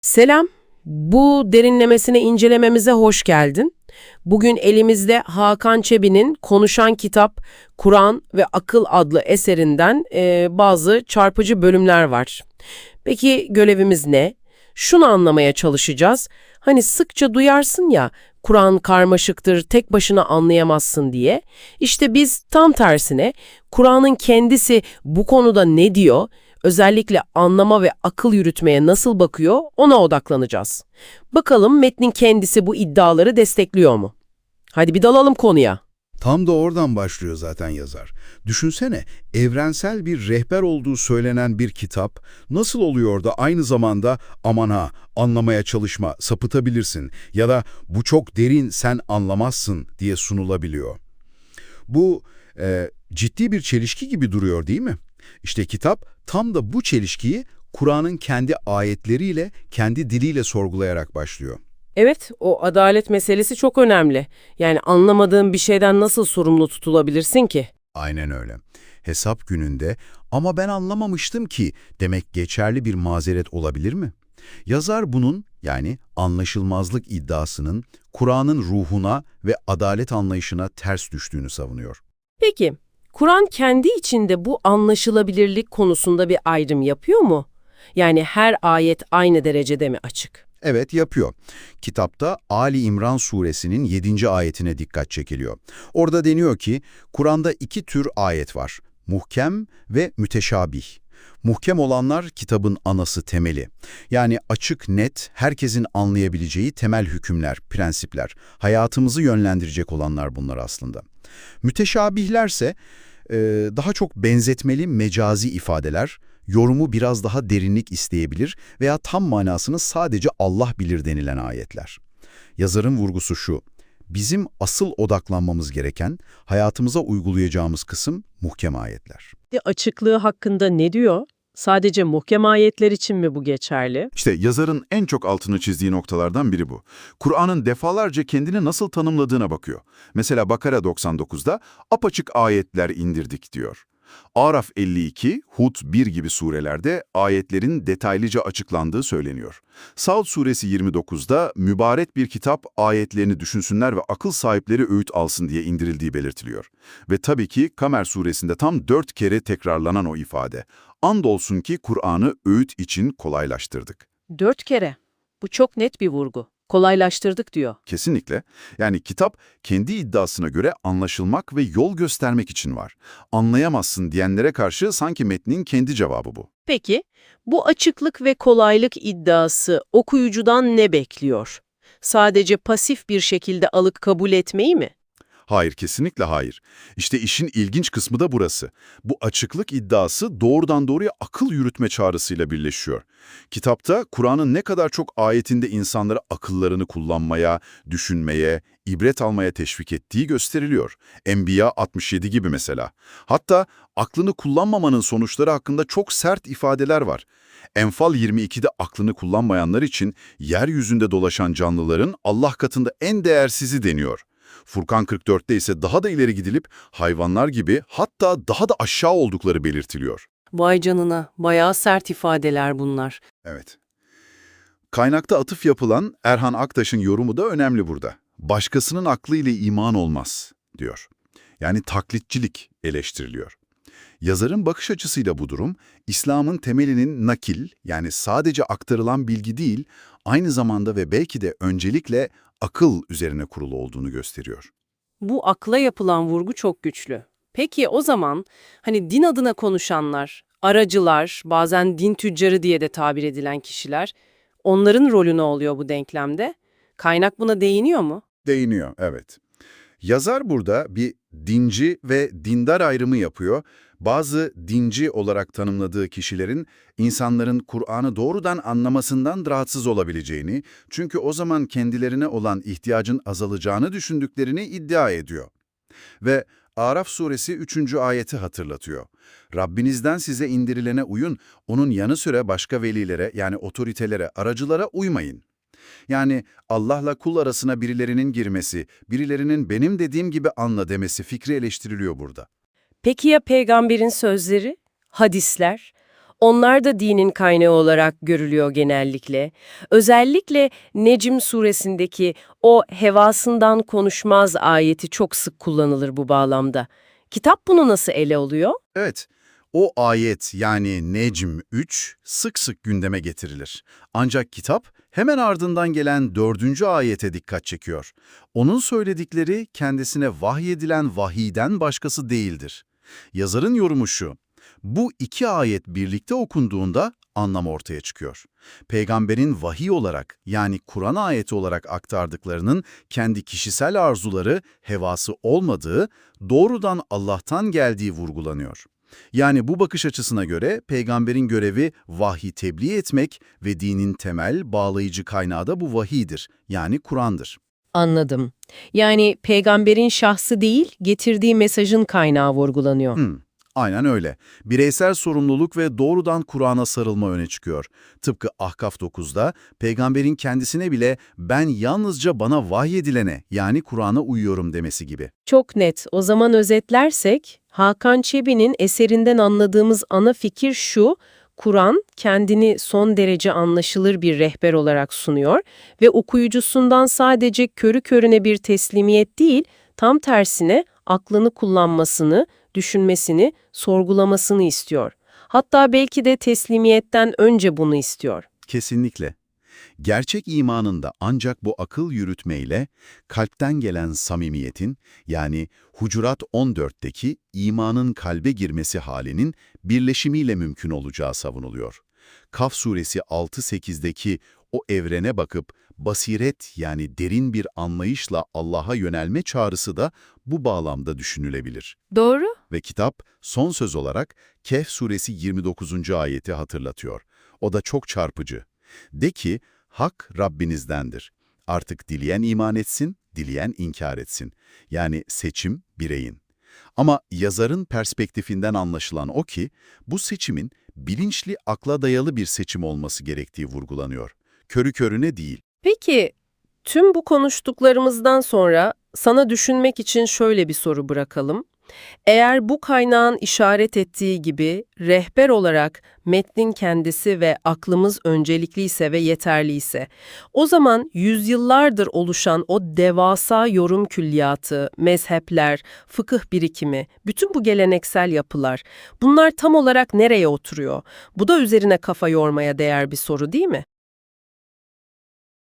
Selam. Bu derinlemesine incelememize hoş geldin. Bugün elimizde Hakan Çebi'nin Konuşan Kitap, Kur'an ve Akıl adlı eserinden e, bazı çarpıcı bölümler var. Peki görevimiz ne? Şunu anlamaya çalışacağız. Hani sıkça duyarsın ya, Kur'an karmaşıktır, tek başına anlayamazsın diye. İşte biz tam tersine Kur'an'ın kendisi bu konuda ne diyor, özellikle anlama ve akıl yürütmeye nasıl bakıyor ona odaklanacağız. Bakalım metnin kendisi bu iddiaları destekliyor mu? Hadi bir dalalım konuya. Tam da oradan başlıyor zaten yazar. Düşünsene, evrensel bir rehber olduğu söylenen bir kitap nasıl oluyor da aynı zamanda aman ha anlamaya çalışma, sapıtabilirsin ya da bu çok derin sen anlamazsın diye sunulabiliyor. Bu e, ciddi bir çelişki gibi duruyor değil mi? İşte kitap tam da bu çelişkiyi Kur'an'ın kendi ayetleriyle, kendi diliyle sorgulayarak başlıyor. Evet, o adalet meselesi çok önemli. Yani anlamadığın bir şeyden nasıl sorumlu tutulabilirsin ki? Aynen öyle. Hesap gününde ama ben anlamamıştım ki demek geçerli bir mazeret olabilir mi? Yazar bunun yani anlaşılmazlık iddiasının Kur'an'ın ruhuna ve adalet anlayışına ters düştüğünü savunuyor. Peki, Kur'an kendi içinde bu anlaşılabilirlik konusunda bir ayrım yapıyor mu? Yani her ayet aynı derecede mi açık? Evet yapıyor. Kitapta Ali İmran suresinin 7. ayetine dikkat çekiliyor. Orada deniyor ki Kur'an'da iki tür ayet var. Muhkem ve müteşabih. Muhkem olanlar kitabın anası temeli. Yani açık, net, herkesin anlayabileceği temel hükümler, prensipler. Hayatımızı yönlendirecek olanlar bunlar aslında. Müteşabihlerse e, daha çok benzetmeli mecazi ifadeler, yorumu biraz daha derinlik isteyebilir veya tam manasını sadece Allah bilir denilen ayetler. Yazarın vurgusu şu, bizim asıl odaklanmamız gereken, hayatımıza uygulayacağımız kısım muhkem ayetler. Açıklığı hakkında ne diyor? Sadece muhkem ayetler için mi bu geçerli? İşte yazarın en çok altını çizdiği noktalardan biri bu. Kur'an'ın defalarca kendini nasıl tanımladığına bakıyor. Mesela Bakara 99'da apaçık ayetler indirdik diyor. Araf 52, Hud 1 gibi surelerde ayetlerin detaylıca açıklandığı söyleniyor. Saud suresi 29'da mübarek bir kitap ayetlerini düşünsünler ve akıl sahipleri öğüt alsın diye indirildiği belirtiliyor. Ve tabii ki Kamer suresinde tam dört kere tekrarlanan o ifade. Andolsun ki Kur'an'ı öğüt için kolaylaştırdık. Dört kere. Bu çok net bir vurgu. Kolaylaştırdık diyor. Kesinlikle. Yani kitap kendi iddiasına göre anlaşılmak ve yol göstermek için var. Anlayamazsın diyenlere karşı sanki metnin kendi cevabı bu. Peki, bu açıklık ve kolaylık iddiası okuyucudan ne bekliyor? Sadece pasif bir şekilde alıp kabul etmeyi mi? Hayır, kesinlikle hayır. İşte işin ilginç kısmı da burası. Bu açıklık iddiası doğrudan doğruya akıl yürütme çağrısıyla birleşiyor. Kitapta Kur'an'ın ne kadar çok ayetinde insanları akıllarını kullanmaya, düşünmeye, ibret almaya teşvik ettiği gösteriliyor. Enbiya 67 gibi mesela. Hatta aklını kullanmamanın sonuçları hakkında çok sert ifadeler var. Enfal 22'de aklını kullanmayanlar için yeryüzünde dolaşan canlıların Allah katında en değersizi deniyor. Furkan 44'te ise daha da ileri gidilip hayvanlar gibi hatta daha da aşağı oldukları belirtiliyor. Vay canına, bayağı sert ifadeler bunlar. Evet. Kaynakta atıf yapılan Erhan Aktaş'ın yorumu da önemli burada. Başkasının aklıyla iman olmaz, diyor. Yani taklitçilik eleştiriliyor. Yazarın bakış açısıyla bu durum, İslam'ın temelinin nakil, yani sadece aktarılan bilgi değil, aynı zamanda ve belki de öncelikle akıl üzerine kurulu olduğunu gösteriyor. Bu akla yapılan vurgu çok güçlü. Peki o zaman hani din adına konuşanlar, aracılar, bazen din tüccarı diye de tabir edilen kişiler, onların rolü ne oluyor bu denklemde? Kaynak buna değiniyor mu? Değiniyor, evet. Yazar burada bir dinci ve dindar ayrımı yapıyor. Bazı dinci olarak tanımladığı kişilerin insanların Kur'an'ı doğrudan anlamasından rahatsız olabileceğini, çünkü o zaman kendilerine olan ihtiyacın azalacağını düşündüklerini iddia ediyor. Ve Araf suresi 3. ayeti hatırlatıyor. Rabbinizden size indirilene uyun, onun yanı sıra başka velilere yani otoritelere, aracılara uymayın. Yani Allah'la kul arasına birilerinin girmesi, birilerinin benim dediğim gibi anla demesi fikri eleştiriliyor burada. Peki ya peygamberin sözleri, hadisler? Onlar da dinin kaynağı olarak görülüyor genellikle. Özellikle Necm suresindeki o hevasından konuşmaz ayeti çok sık kullanılır bu bağlamda. Kitap bunu nasıl ele alıyor? Evet, o ayet yani Necm 3 sık sık gündeme getirilir. Ancak kitap hemen ardından gelen dördüncü ayete dikkat çekiyor. Onun söyledikleri kendisine vahyedilen vahiyden başkası değildir. Yazarın yorumu şu, bu iki ayet birlikte okunduğunda anlam ortaya çıkıyor. Peygamberin vahiy olarak yani Kur'an ayeti olarak aktardıklarının kendi kişisel arzuları, hevası olmadığı, doğrudan Allah'tan geldiği vurgulanıyor. Yani bu bakış açısına göre peygamberin görevi vahyi tebliğ etmek ve dinin temel bağlayıcı kaynağı da bu vahiydir, yani Kur'an'dır. Anladım. Yani peygamberin şahsı değil, getirdiği mesajın kaynağı vurgulanıyor. Hmm, aynen öyle. Bireysel sorumluluk ve doğrudan Kur'an'a sarılma öne çıkıyor. Tıpkı Ahkaf 9'da peygamberin kendisine bile ben yalnızca bana vahyedilene yani Kur'an'a uyuyorum demesi gibi. Çok net. O zaman özetlersek, Hakan Çebi'nin eserinden anladığımız ana fikir şu, Kur'an kendini son derece anlaşılır bir rehber olarak sunuyor ve okuyucusundan sadece körü körüne bir teslimiyet değil, tam tersine aklını kullanmasını, düşünmesini, sorgulamasını istiyor. Hatta belki de teslimiyetten önce bunu istiyor. Kesinlikle. Gerçek imanında ancak bu akıl yürütmeyle kalpten gelen samimiyetin yani Hucurat 14'teki imanın kalbe girmesi halinin birleşimiyle mümkün olacağı savunuluyor. Kaf suresi 6-8'deki o evrene bakıp basiret yani derin bir anlayışla Allah'a yönelme çağrısı da bu bağlamda düşünülebilir. Doğru. Ve kitap son söz olarak Kehf suresi 29. ayeti hatırlatıyor. O da çok çarpıcı. De ki, hak Rabbinizdendir. Artık dileyen iman etsin, dileyen inkar etsin. Yani seçim bireyin. Ama yazarın perspektifinden anlaşılan o ki, bu seçimin bilinçli akla dayalı bir seçim olması gerektiği vurgulanıyor. Körü körüne değil. Peki, tüm bu konuştuklarımızdan sonra sana düşünmek için şöyle bir soru bırakalım. Eğer bu kaynağın işaret ettiği gibi rehber olarak metnin kendisi ve aklımız öncelikliyse ve yeterliyse, o zaman yüzyıllardır oluşan o devasa yorum külliyatı, mezhepler, fıkıh birikimi, bütün bu geleneksel yapılar, bunlar tam olarak nereye oturuyor? Bu da üzerine kafa yormaya değer bir soru değil mi?